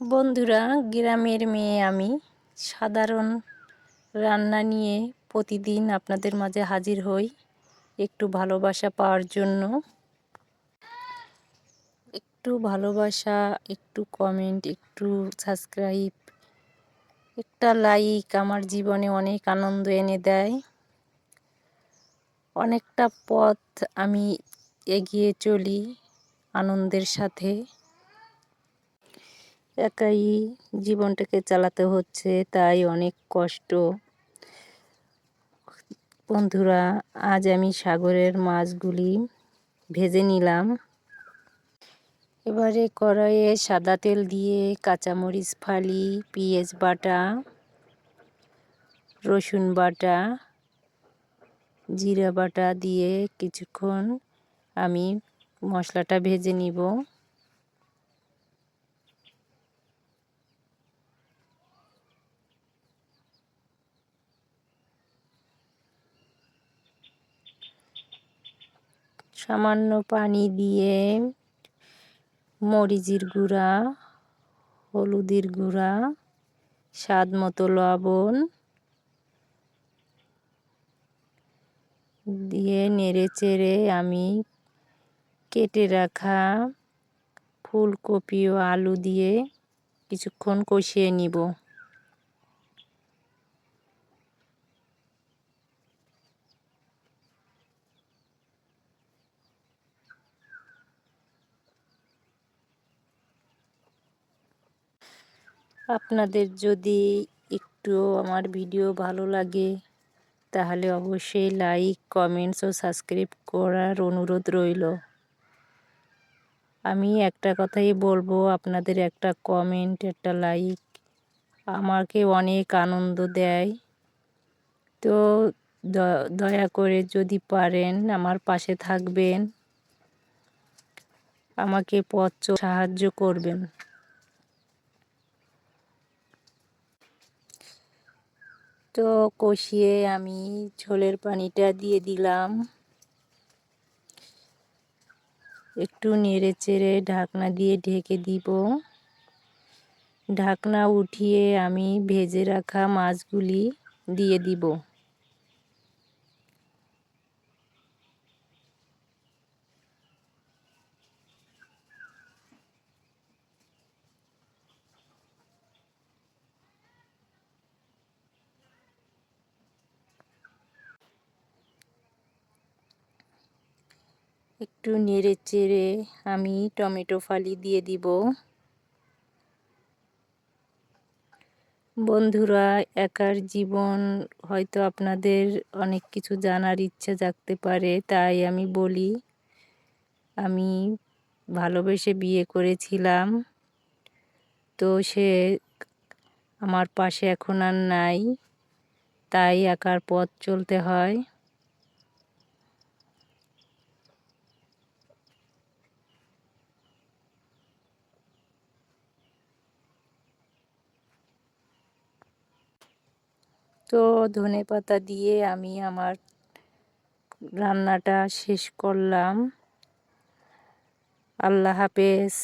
বন্ধুরা, গ্রামের মেয়ে আমি। সাধারণ রান্না নিয়ে প্রতিদিন আপনাদের মাঝে হাজির হই একটু ভালোবাসা পাওয়ার জন্য। একটু ভালোবাসা, একটু কমেন্ট একটু সাবস্ক্রাইব একটা লাইক আমার জীবনে অনেক আনন্দ এনে দেয়। অনেকটা পথ আমি এগিয়ে চলি আনন্দের সাথে। একাই জীবনটাকে চালাতে হচ্ছে, তাই অনেক কষ্ট। বন্ধুরা, আজ আমি সাগরের মাছগুলি ভেজে নিলাম। এবারে কড়াইয়ে সাদা তেল দিয়ে কাঁচামরিচ ফালি, পেঁয়াজ বাটা, রসুন বাটা, জিরা বাটা দিয়ে কিছুক্ষণ আমি মশলাটা ভেজে নিব। সামান্য পানি দিয়ে মরিচের গুঁড়া, হলুদের গুঁড়া, স্বাদ মতো লবণ দিয়ে নেড়ে চেড়ে আমি কেটে রাখা ফুলকপি ও আলু দিয়ে কিছুক্ষণ কষিয়ে নিব। আপনাদের যদি একটু আমার ভিডিও ভালো লাগে, তাহলে অবশ্যই লাইক কমেন্টস ও সাবস্ক্রাইব করার অনুরোধ রইল। আমি একটা কথাই বলব, আপনাদের একটা কমেন্ট একটা লাইক আমাকে অনেক আনন্দ দেয়। তো দয়া করে যদি পারেন আমার পাশে থাকবেন। আমাকে পথ সাহায্য করবেন। তো কষিয়ে আমি ঝোলের পানিটা দিয়ে দিলাম। একটু নেড়ে চেড়ে ঢাকনা দিয়ে ঢেকে দিব। ঢাকনা উঠিয়ে আমি ভেজে রাখা মাছগুলি দিয়ে দিব। একটু নেড়ে চেড়ে আমি টমেটো ফালি দিয়ে দিব। বন্ধুরা, একার জীবন হয়তো আপনাদের অনেক কিছু জানার ইচ্ছা জাগতে পারে, তাই আমি বলি, আমি ভালোবেসে বিয়ে করেছিলাম, তো সে আমার পাশে এখন আর নাই, তাই একার পথ চলতে হয়। তো ধনে পাতা দিয়ে আমি আমার রান্নাটা শেষ করলাম। আল্লাহ হাফেজ।